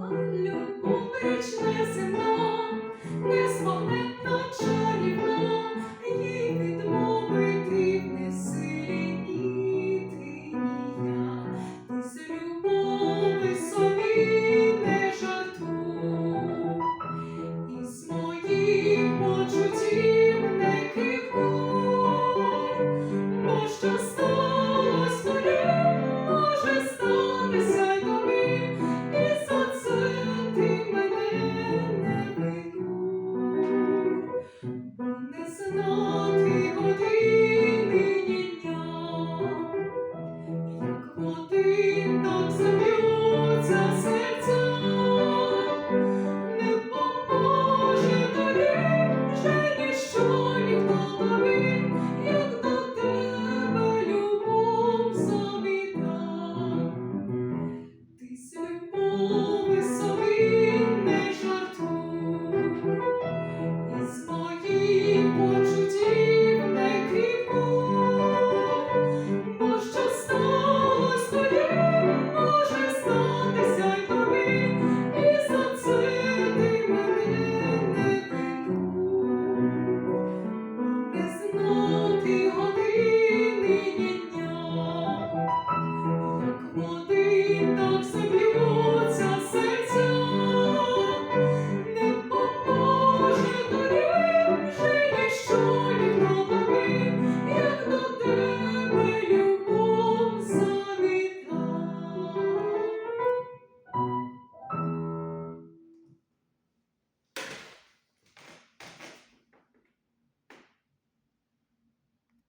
а любов річ не земна, не мови собі не жартуй, із моїх почуттів не кипкуй, бо що може статися і за мене не знати години дня, як води так собі.